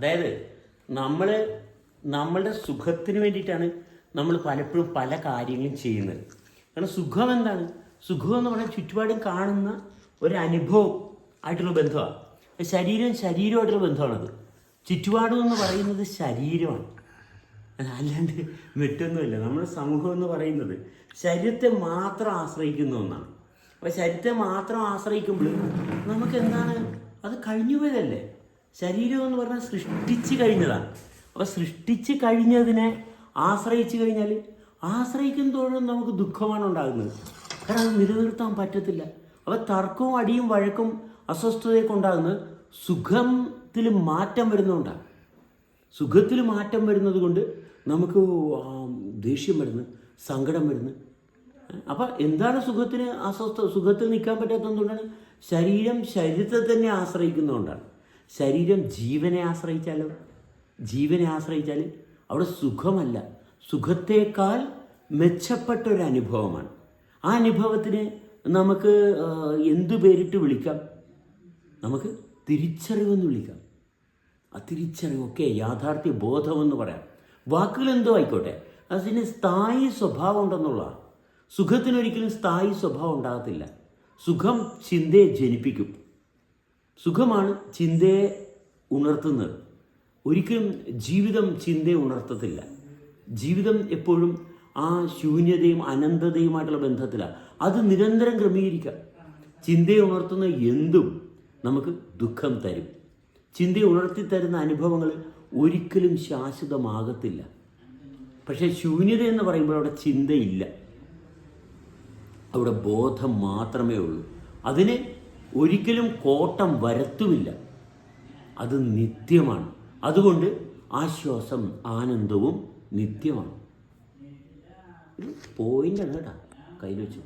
അതായത് നമ്മൾ നമ്മളുടെ സുഖത്തിന് വേണ്ടിയിട്ടാണ് നമ്മൾ പലപ്പോഴും പല കാര്യങ്ങളും ചെയ്യുന്നത്. കാരണം സുഖം എന്താണ്? സുഖം എന്ന് പറഞ്ഞാൽ ചുറ്റുപാടും കാണുന്ന ഒരു അനുഭവം ആയിട്ടുള്ള ബന്ധമാണ്. ശരീരം ശരീരമായിട്ടുള്ള ബന്ധമാണത്. ചുറ്റുപാടും എന്ന് പറയുന്നത് ശരീരമാണ്. അല്ലാണ്ട് മറ്റൊന്നുമില്ല. നമ്മുടെ സമൂഹം എന്ന് പറയുന്നത് ശരീരത്തെ മാത്രം ആശ്രയിക്കുന്ന ഒന്നാണ്. അപ്പോൾ ശരീരത്തെ മാത്രം ആശ്രയിക്കുമ്പോൾ നമുക്ക് എന്താണ് അത് കഴിഞ്ഞു പോയതല്ലേ? ശരീരം എന്ന് പറഞ്ഞാൽ സൃഷ്ടിച്ച് കഴിഞ്ഞതാണ്. അപ്പോൾ സൃഷ്ടിച്ച് കഴിഞ്ഞതിനെ ആശ്രയിച്ചു കഴിഞ്ഞാൽ ആശ്രയിക്കും തോഴും നമുക്ക് ദുഃഖമാണ് ഉണ്ടാകുന്നത്. കാരണം അത് നിലനിർത്താൻ പറ്റത്തില്ല. അപ്പോൾ തർക്കവും അടിയും വഴക്കും അസ്വസ്ഥതയൊക്കെ ഉണ്ടാകുന്നത് സുഖത്തിൽ മാറ്റം വരുന്നതുകൊണ്ടാണ്. സുഖത്തിൽ മാറ്റം വരുന്നത് കൊണ്ട് നമുക്ക് ദേഷ്യം വരുന്നു സങ്കടം വരുന്നു. അപ്പം എന്താണ് സുഖത്തിന് അസ്വസ്ഥ സുഖത്തിൽ നിൽക്കാൻ പറ്റാത്തതുകൊണ്ടാണ്? ശരീരം ശരീരത്തെ തന്നെ ആശ്രയിക്കുന്നതുകൊണ്ടാണ്. ശരീരം ജീവനെ ആശ്രയിച്ചാലോ? ജീവനെ ആശ്രയിച്ചാൽ അവിടെ സുഖമല്ല. സുഖത്തേക്കാൾ മെച്ചപ്പെട്ട ഒരു അനുഭവമാണ്. ആ അനുഭവത്തിന് നമുക്ക് എന്തു പേരിട്ട് വിളിക്കാം? നമുക്ക് തിരിച്ചറിവെന്ന് വിളിക്കാം. ആ തിരിച്ചറിവൊക്കെ യാഥാർത്ഥ്യ ബോധമെന്ന് പറയാം. വാക്കുകൾ എന്തോ ആയിക്കോട്ടെ. അതിന് സ്ഥായി സ്വഭാവം ഉണ്ടെന്നുള്ളതാണ് സുഖത്തിനൊരിക്കലും സ്ഥായി സ്വഭാവം ഉണ്ടാകത്തില്ല. സുഖം ചിന്തയെ ജനിപ്പിക്കും. സുഖമാണ് ചിന്തയെ ഉണർത്തുന്നത്. ഒരിക്കലും ജീവിതം ചിന്തയെ ഉണർത്തത്തില്ല. ജീവിതം എപ്പോഴും ആ ശൂന്യതയും അനന്തതയുമായിട്ടുള്ള ബന്ധത്തിലാണ് അത് നിരന്തരം ക്രമീകരിക്കാം. ചിന്തയെ ഉണർത്തുന്ന എന്തും നമുക്ക് ദുഃഖം തരും. ചിന്തയെ ഉണർത്തി തരുന്ന അനുഭവങ്ങൾ ഒരിക്കലും ശാശ്വതമാകത്തില്ല. പക്ഷേ ശൂന്യത എന്ന് പറയുമ്പോൾ അവിടെ ചിന്തയില്ല. അവിടെ ബോധം മാത്രമേ ഉള്ളൂ. അതിന് ഒരിക്കലും കോട്ടം വരത്തുമില്ല. അത് നിത്യമാണ്. അതുകൊണ്ട് ആശ്വാസം ആനന്ദവും നിത്യമാണ്. പോയിന്റാണ് കേട്ടോ. കയ്യിൽ വെച്ചു.